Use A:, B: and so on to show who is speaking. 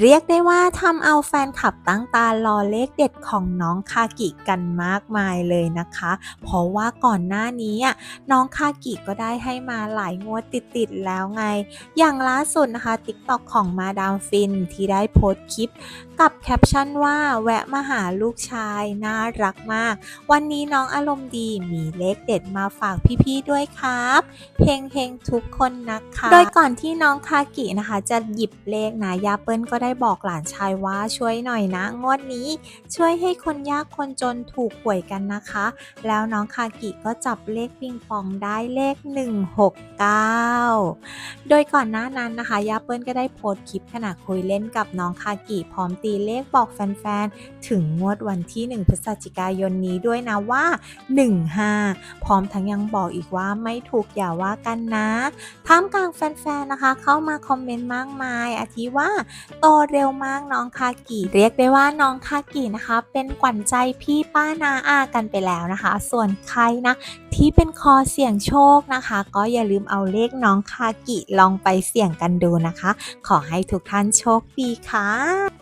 A: เรียกได้ว่าทำเอาแฟนคลับตั้งตารอเลขเด็ดของน้องคากิกันมากมายเลยนะคะ เพราะว่าก่อนหน้านี้น้องคากิก็ได้ให้มาหลายงวดติดๆแล้วไง อย่างล่าสุดนะคะ TikTok ของมาดามฟินที่ได้โพสต์คลิป กับแคปชั่นว่าแวะมาหาลูกชายน่ารักมาก วันนี้น้องอารมณ์ดีมีเลขเด็ดมาฝากพี่ๆด้วยครับเฮงเฮงๆทุกคนนะคะ โดยก่อนที่น้องคากินะคะ จะหยิบเลขนะยาเปิ้ลก็ได้บอกหลานชายว่าช่วยหน่อยนะ งวดนี้ ช่วยให้คนยากคนจนถูกหวยกันนะคะ แล้วน้องคากิก็จับเลขปิงปองได้เลข 169 โดยก่อนหน้านั้นนะคะยาเปิ้ลก็ได้โพสต์คลิปขณะคุยเล่นกับน้องคากิพร้อมตีเลขบอกแฟนๆ ถึงงวดวันที่ 1 พฤศจิกายนนี้ด้วยนะว่า 15 พร้อมทั้งยังบอกอีกว่าไม่ถูกอย่าว่ากันนะท่ามกลางแฟนๆนะคะ เข้ามาคอมเมนต์มากมายอาทิว่าโตเร็วมากน้องคากิเรียกได้ว่าน้องคากินะคะ เป็นขวัญใจพี่ป้านาอากันไปแล้วนะคะ ส่วนใครนะที่เป็นคอเสี่ยงโชคนะคะ ก็อย่าลืมเอาเลขน้องคากิลองไปเสี่ยงกันดูนะคะ ขอให้ทุกท่านโชคดีค่ะ